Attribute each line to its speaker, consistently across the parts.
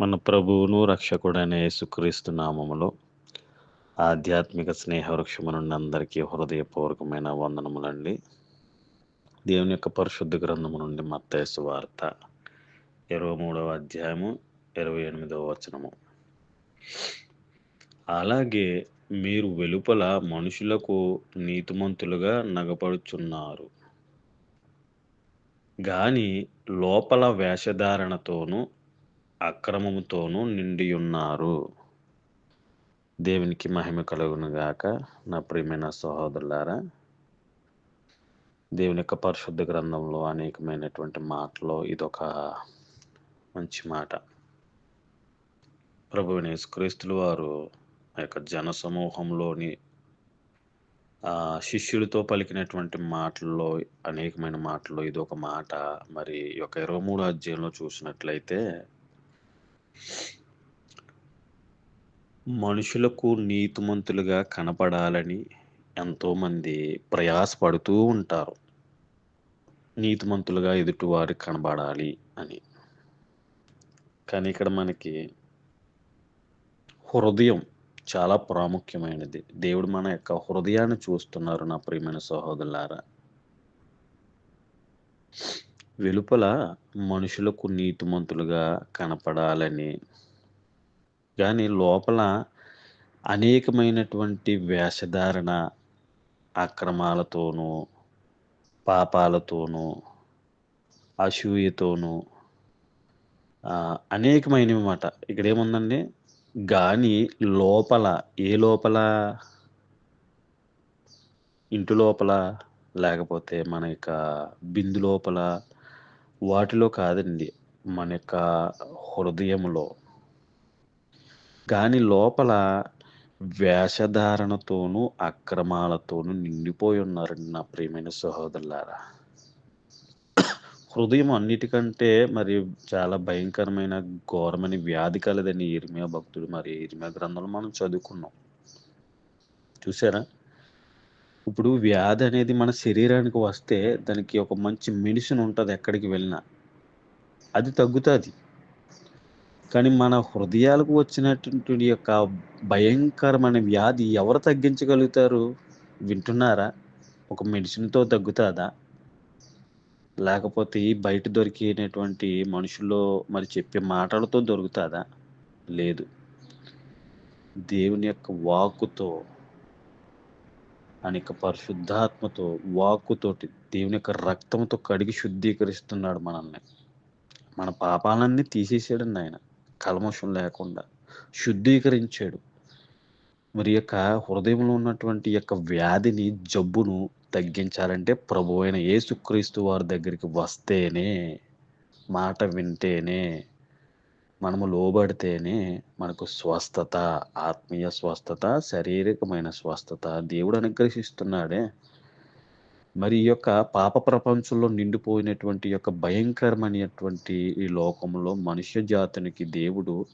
Speaker 1: మన ప్రభువును రక్షకుడైన యేసుక్రీస్తు నామములో ఆధ్యాత్మిక స్నేహ వృక్షము నుండి అందరికీ హృదయపూర్వకమైన వందనములండి. దేవుని యొక్క పరిశుద్ధ గ్రంథము నుండి మత్తేసు వార్త ఇరవై మూడవ అధ్యాయము ఇరవై ఎనిమిదవ వచనము. అలాగే మీరు వెలుపల మనుషులకు నీతిమంతులుగా నగపడుచున్నారు. గాని లోపల వేషధారణతోనూ అక్రమముతోనూ నిండి ఉన్నారు దేవునికి మహిమ కలుగును గాక నా ప్రియమైన సహోదరులారా. దేవుని యొక్క పరిశుద్ధ గ్రంథంలో అనేకమైనటువంటి మాటలో ఇదొక మంచి మాట. ప్రభువుని క్రీస్తులు వారు ఆ యొక్క జన సమూహంలోని శిష్యుడితో శిష్యులతో పలికినటువంటి మాటల్లో అనేకమైన మాటల్లో ఇది ఒక మాట. మరి ఈ యొక్క ఇరవై మూడు అధ్యాయంలో చూసినట్లయితే మనుషులకు నీతిమంతులుగా కనపడాలని ఎంతోమంది ప్రయాసపడుతూ ఉంటారు. నీతిమంతులుగా ఎదుటివారు కనబడాలి అని. కానీ ఇక్కడ మనకి హృదయం చాలా ప్రాముఖ్యమైనది. దేవుడు మన యొక్క హృదయాన్ని చూస్తున్నారు నా ప్రియమైన సహోదరులారా. వెలుపల మనుషులకు నీతిమంతులుగా కనపడాలని. కానీ లోపల అనేకమైనటువంటి వేషధారణ అక్రమాలతోనూ పాపాలతోనూ అసూయతోనూ అనేకమైనవి మాట ఇక్కడ ఏముందండి గాని లోపల ఏ లోపల? ఇంటి లోపల లేకపోతే మన యొక్క బిందు లోపల వాటిలో కాదండి. మన యొక్క హృదయంలో కానీ లోపల వేషధారణతోనూ అక్రమాలతోనూ నిండిపోయి ఉన్నారండి నా ప్రియమైన సహోదరులారా. హృదయం అన్నిటికంటే మరి చాలా భయంకరమైన ఘోరమైన వ్యాధి కలదని ఇరిమియా భక్తుడు. మరి ఇరిమియా గ్రంథంలో మనం చదువుకున్నాం. చూసారా ఇప్పుడు వ్యాధి అనేది మన శరీరానికి వస్తే దానికి ఒక మంచి మెడిసిన్ ఉంటుంది ఎక్కడికి వెళ్ళినా. అది తగ్గుతుంది. కానీ మన హృదయాలకు వచ్చినటువంటి యొక్క భయంకరమైన వ్యాధి ఎవరు తగ్గించగలుగుతారు? వింటున్నారా? ఒక మెడిసిన్తో తగ్గుతుందా? లేకపోతే బయట దొరికినటువంటి మనుషుల్లో మరి చెప్పే మాటలతో దొరుకుతుందా? లేదు. దేవుని యొక్క వాక్కుతో అనేక పరిశుద్ధాత్మతో వాక్కుతోటి దేవుని యొక్క రక్తంతో కడిగి శుద్ధీకరిస్తున్నాడు మనల్ని. మన పాపాలన్నీ తీసేసాడండి ఆయన. కల్మషం లేకుండా శుద్ధీకరించాడు. మరి యొక్క హృదయంలో ఉన్నటువంటి యొక్క వ్యాధిని జబ్బును తగ్గించాలంటే ప్రభు అయిన యేసుక్రీస్తు వారి దగ్గరికి వస్తేనే మాట వింటేనే మనము లోబడితేనే మనకు స్వస్థత ఆత్మీయ స్వస్థత శారీరకమైన స్వస్థత దేవుడు అనుగ్రహిస్తున్నాడే. మరి ఈ యొక్క పాప ప్రపంచంలో నిండిపోయినటువంటి యొక్క భయంకరమైనటువంటి ఈ లోకంలో మనుష్య జాతినికి దేవుడు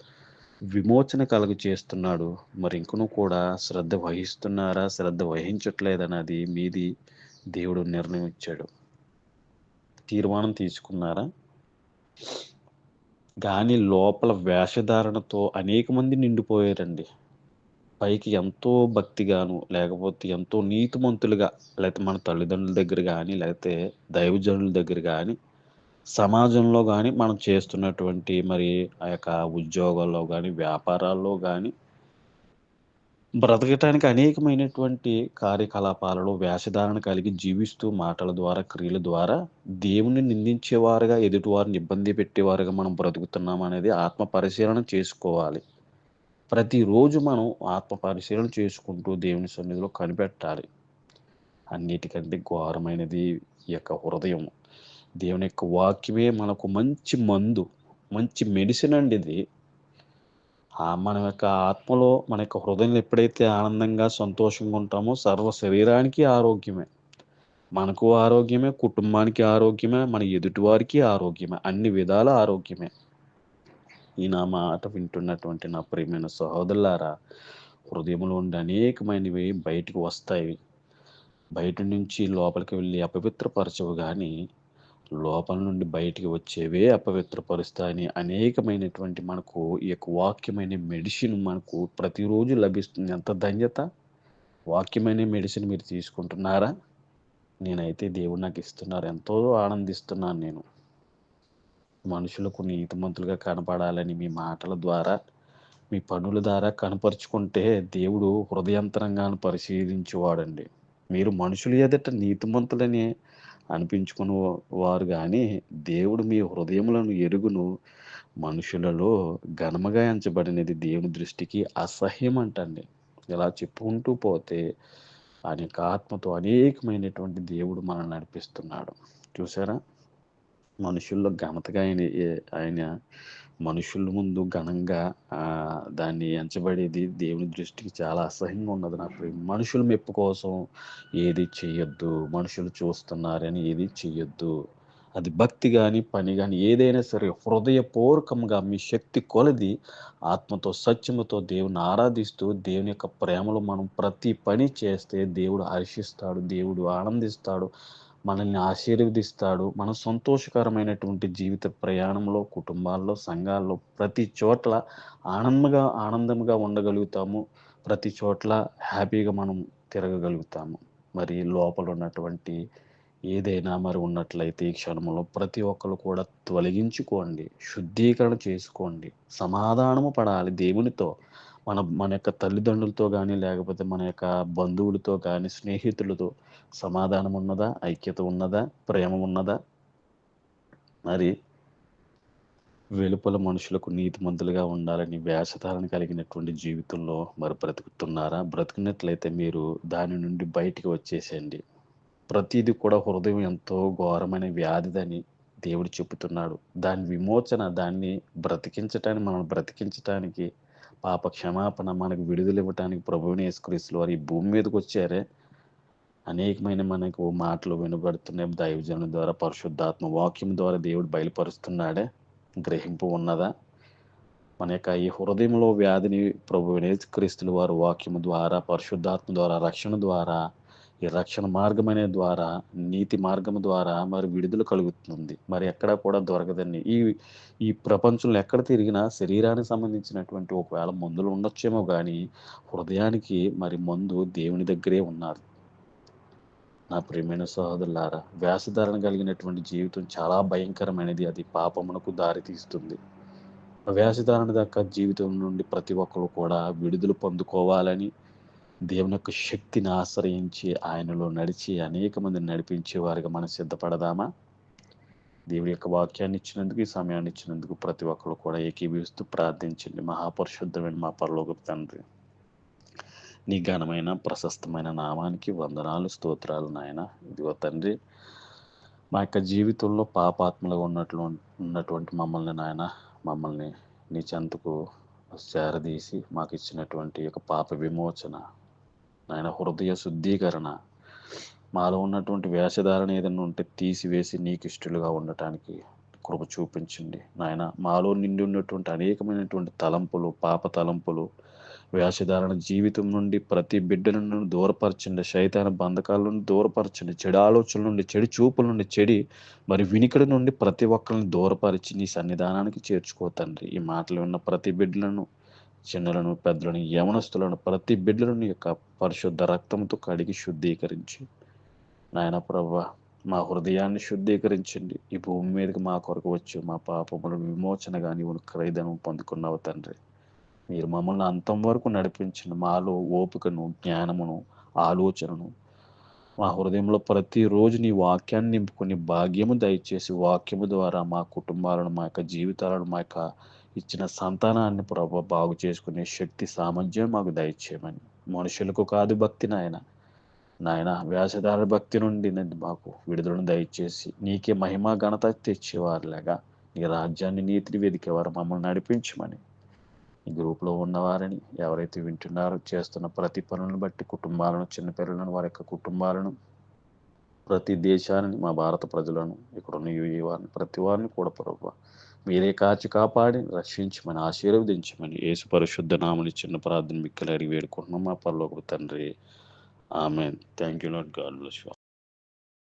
Speaker 1: విమోచన కలుగు చేస్తున్నాడు. మరి ఇంకను కూడా శ్రద్ధ వహిస్తున్నారా? శ్రద్ధ వహించట్లేదన్నది మీది దేవుడు నిర్ణయించాడు. తీర్మానం తీసుకున్నారా? కానీ లోపల వేషధారణతో అనేక మంది నిండిపోయారండి. పైకి ఎంతో భక్తిగాను లేకపోతే ఎంతో నీతిమంతులుగా లేకపోతే మన తల్లిదండ్రుల దగ్గర కానీ లేకపోతే దైవజనుల దగ్గర కానీ సమాజంలో కానీ మనం చేస్తున్నటువంటి మరి ఆ యొక్క ఉద్యోగాల్లో కానీ వ్యాపారాల్లో కానీ బ్రతకటానికి అనేకమైనటువంటి కార్యకలాపాలలో వేషధారణ కలిగి జీవిస్తూ మాటల ద్వారా క్రియల ద్వారా దేవుని నిందించేవారుగా ఎదుటివారిని ఇబ్బంది పెట్టేవారుగా మనం బ్రతుకుతున్నాం అనేది ఆత్మ పరిశీలన చేసుకోవాలి. ప్రతిరోజు మనం ఆత్మ పరిశీలన చేసుకుంటూ దేవుని సన్నిధిలో కనిపెట్టాలి. అన్నిటికంటే ఘోరమైనది ఈ యొక్క హృదయం. దేవుని యొక్క వాక్యమే మనకు మంచి మందు మంచి మెడిసిన్ అండి ఇది. మన యొక్క ఆత్మలో మన యొక్క హృదయం ఎప్పుడైతే ఆనందంగా సంతోషంగా ఉంటామో సర్వ శరీరానికి ఆరోగ్యమే. మనకు ఆరోగ్యమే కుటుంబానికి ఆరోగ్యమే మన ఎదుటివారికి ఆరోగ్యమే అన్ని విధాల ఆరోగ్యమే. ఈ నా మాట వింటున్నటువంటి నా ప్రియమైన సహోదరులారా హృదయంలో ఉండి అనేకమైనవి బయటకు వస్తాయి. బయట నుంచి లోపలికి వెళ్ళి అపవిత్రపరచవు కానీ లోపల నుండి బయటికి వచ్చేవే అపవిత్రపరుస్తాయని అనేకమైనటువంటి మనకు ఈ యొక్క వాక్యమైన మెడిసిన్ మనకు ప్రతిరోజు లభిస్తుంది. ఎంత ధన్యత. వాక్యమైన మెడిసిన్ మీరు తీసుకుంటున్నారా? నేనైతే దేవుడు నాకు ఇస్తున్నారు. ఎంతో ఆనందిస్తున్నాను నేను. మనుషులకు నీతిమంతులుగా కనపడాలని మీ మాటల ద్వారా మీ పనుల ద్వారా కనపరుచుకుంటే దేవుడు హృదయంతరంగాను పరిశీలించేవాడండి. మీరు మనుషులు ఎదుట నీతిమంతులని అనిపించుకుని వారు కానీ దేవుడు మీ హృదయములను ఎరుగును మనుషులలో ఘనముగా ఎంచబడినది దేవుని దృష్టికి అసహ్యం అంటండి. ఇలా చెప్పుకుంటూ పోతే అనేక ఆత్మతో అనేకమైనటువంటి దేవుడు మనల్ని నడిపిస్తున్నాడు. చూసారా? మనుషుల్లో ఘనతగా ఆయన ఏ- ఆయన మనుషుల ముందు ఘనంగా దాన్ని ఎంచబడేది దేవుని దృష్టికి చాలా అసహ్యంగా ఉన్నది నాకు మనుషుల మెప్పు కోసం ఏది చెయ్యొద్దు మనుషులు చూస్తున్నారని ఏది చెయ్యొద్దు. అది భక్తి కానీ పని కానీ ఏదైనా సరే హృదయపూర్వకంగా మీ శక్తి కొలది ఆత్మతో సత్యముతో దేవుని ఆరాధిస్తూ దేవుని యొక్క ప్రేమలో మనం ప్రతి పని చేస్తే దేవుడు హర్షిస్తాడు దేవుడు ఆనందిస్తాడు. మనల్ని ఆశీర్వదిస్తాడు. మన సంతోషకరమైనటువంటి జీవిత ప్రయాణంలో కుటుంబాల్లో సంఘాల్లో ప్రతి చోట్ల ఆనందంగా ఆనందంగా ఉండగలుగుతాము. ప్రతి చోట్ల హ్యాపీగా మనం తిరగగలుగుతాము. మరి లోపల ఉన్నటువంటి ఏదైనా మరి ఉన్నట్లయితే ఈ క్షణంలో ప్రతి ఒక్కరు కూడా తొలగించుకోండి. శుద్ధీకరణ చేసుకోండి. సమాధానము పడాలి దేవునితో. మన మన యొక్క తల్లిదండ్రులతో కానీ లేకపోతే మన యొక్క బంధువులతో కానీ స్నేహితులతో సమాధానం ఉన్నదా? ఐక్యత ఉన్నదా? ప్రేమ ఉన్నదా? మరి వెలుపల మనుషులకు నీతిమంతులుగా ఉండాలని వేషధారణ కలిగినటువంటి జీవితంలో మరి బ్రతుకుతున్నారా? బ్రతికినట్లయితే మీరు దాని నుండి బయటికి వచ్చేసేయండి. ప్రతిదీ కూడా హృదయం ఎంతో ఘోరమైన వ్యాధిదని దేవుడు చెబుతున్నాడు. దాని విమోచన దాన్ని బ్రతికించటానికి మనం బ్రతికించటానికి పాప క్షమాపణ మనకు విడుదల ఇవ్వటానికి ప్రభువుని యేసుక్రీస్తులు వారు ఈ భూమి మీదకి వచ్చారే. అనేకమైన మనకు మాటలు వినబడుతున్నాయి. దైవజనుల ద్వారా పరిశుద్ధాత్మ వాక్యం ద్వారా దేవుడు బయలుపరుస్తున్నాడే. గ్రహింపు ఉన్నదా? మన యొక్క ఈ హృదయంలో వ్యాధిని ప్రభు క్రీస్తుల వారు వాక్యం ద్వారా పరిశుద్ధాత్మ ద్వారా రక్షణ ద్వారా ఈ రక్షణ మార్గమైన ద్వారా నీతి మార్గం ద్వారా మరి విడుదల కలుగుతుంది. మరి ఎక్కడా కూడా దొరకదండి. ఈ ఈ ప్రపంచంలో ఎక్కడ తిరిగినా శరీరానికి సంబంధించినటువంటి ఒకవేళ మందులు ఉండొచ్చేమో కానీ హృదయానికి మరి మందు దేవుని దగ్గరే ఉన్నారు. నా ప్రియమైన సహోదరులారా వ్యాసధారణ కలిగినటువంటి జీవితం చాలా భయంకరమైనది. అది పాపమునకు దారి తీస్తుంది. వ్యాసధారణ దాకా జీవితం నుండి ప్రతి ఒక్కరు కూడా విడుదల పొందుకోవాలని దేవుని యొక్క శక్తిని ఆశ్రయించి ఆయనలో నడిచి అనేక మందిని నడిపించే వారిగా మనం సిద్ధపడదామా? దేవుడి యొక్క వాక్యాన్ని ఇచ్చినందుకు ఈ సమయాన్ని ఇచ్చినందుకు ప్రతి ఒక్కరు కూడా ఏకీభవిస్తూ ప్రార్థించండి. మహాపరిశుద్ధమైన మా పరలోక తండ్రి నీ ఘనమైన ప్రశస్తమైన నామానికి వందనాలు స్తోత్రాలు నాయన. ఇదిగో తండ్రి మా యొక్క జీవితంలో పాపాత్మలుగా ఉన్నట్లు ఉన్నటువంటి మమ్మల్ని నాయన మమ్మల్ని నీ చెంతకు చేరదీసి మాకు ఇచ్చినటువంటి యొక్క పాప విమోచన నాయన హృదయ శుద్ధీకరణ. మాలో ఉన్నటువంటి వేషధారణ ఏదైనా ఉంటే తీసివేసి నీకు ఇష్టలుగా ఉండటానికి కృప చూపించండి. నాయన మాలో నిండి ఉన్నటువంటి అనేకమైనటువంటి తలంపులు పాప తలంపులు వేషధారణ జీవితం నుండి ప్రతి బిడ్డలను దూరపరచండి. శైతాన బంధకాల నుండి దూరపరచండి. చెడు ఆలోచనల నుండి చెడు చూపుల నుండి చెడి మరి వినికిడి నుండి ప్రతి ఒక్కరిని దూరపరిచి నీ సన్నిధానానికి చేర్చుకో తండ్రి. ఈ మాటలు ఉన్న ప్రతి బిడ్డలను చిన్నలను పెద్దలను యవనస్తులను ప్రతి బిడ్డలను యొక్క పరిశుద్ధ రక్తంతో కడిగి శుద్ధీకరించి. నాయన ప్రభ మా హృదయాన్ని శుద్ధీకరించండి. ఈ భూమి మీదకి మా కొరకు వచ్చి మా పాపములను విమోచనగా నీవు క్రైదనం పొందుకున్నావు తండ్రి. మీరు మమ్మల్ని అంతం వరకు నడిపించండి మాలో ఓపికను జ్ఞానమును ఆలోచనను మా హృదయంలో ప్రతిరోజు నీ వాక్యాన్ని నింపుకుని భాగ్యము దయచేసి వాక్యము ద్వారా మా కుటుంబాలను మా యొక్క జీవితాలను మా యొక్క ఇచ్చిన సంతానాన్ని ప్రభు బాగు చేసుకునే శక్తి సామర్థ్యం మాకు దయచేయమని. మనుషులకు కాదు భక్తి నాయన. నాయన వ్యాసధార భక్తి నుండి మాకు విడుదలను దయచేసి నీకే మహిమ ఘనత తెచ్చేవారులాగా. నీ రాజ్యాన్ని నీతిని వెదికేవారు మమ్మల్ని నడిపించమని. ఈ గ్రూప్లో ఉన్నవారని ఎవరైతే వింటున్నారో చేస్తున్న ప్రతి పనులను బట్టి కుటుంబాలను చిన్నపిల్లలను వారి యొక్క కుటుంబాలను ప్రతి దేశాన్ని మా భారత ప్రజలను ఇక్కడ ఉన్న యుఏ వారిని ప్రతి వారిని కూడా ప్రభావ మీరే కాచి కాపాడి రక్షించమని ఆశీర్వదించమని యేసు పరిశుద్ధ నామని చిన్న ప్రార్థన మిక్కలు అడిగి వేడుకుంటున్నాం మా పరలోక తండ్రి. ఆమె thank you not God bless you.